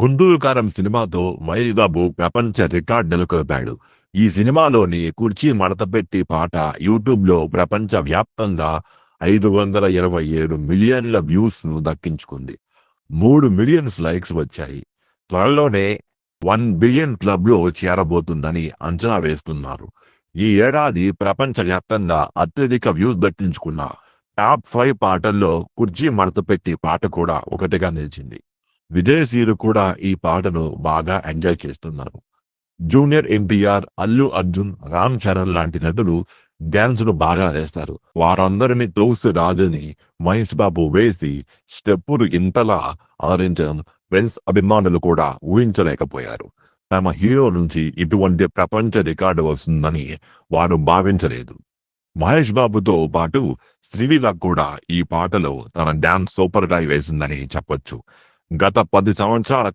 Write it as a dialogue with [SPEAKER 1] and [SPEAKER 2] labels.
[SPEAKER 1] గుంటూరు కారం సినిమాతో మహేష్ బాబు ప్రపంచ రికార్డ్ నెలకొల్పాడు ఈ సినిమాలోని కుర్చీ మడతపెట్టి పాట యూట్యూబ్లో ప్రపంచ వ్యాప్తంగా ఐదు వందల ఇరవై ఏడు మిలియన్ల వ్యూస్ను దక్కించుకుంది. మూడు మిలియన్స్ లైక్స్ వచ్చాయి. త్వరలోనే వన్ బిలియన్ క్లబ్లో చేరబోతుందని అంచనా వేస్తున్నారు. ఈ ఏడాది ప్రపంచ వ్యాప్తంగా అత్యధిక వ్యూస్ దక్కించుకున్న టాప్ ఫైవ్ పాటల్లో కుర్చీ మడతపెట్టి పాట కూడా ఒకటిగా నిలిచింది. విదేశీయులు కూడా ఈ పాటను బాగా ఎంజాయ్ చేస్తున్నారు. జూనియర్ ఎన్టీఆర్ అల్లు అర్జున్ రామ్ చరణ్ లాంటి నటులు డ్యాన్స్ను బాగా వేస్తారు. వారందరిని తోసి రాజుని మహేష్ బాబు వేసి స్టెప్పులు ఇంతలా ఆదరించడం ఫ్రెండ్స్ అభిమానులు కూడా ఊహించలేకపోయారు. తమ హీరో నుంచి ఇటువంటి ప్రపంచ రికార్డు వస్తుందని వారు భావించలేదు. మహేష్ బాబుతో పాటు శ్రీలీల కూడా ఈ పాటలో తన డాన్స్ సూపర్గా వేసిందని చెప్పొచ్చు. గత పది సంవత్సరాల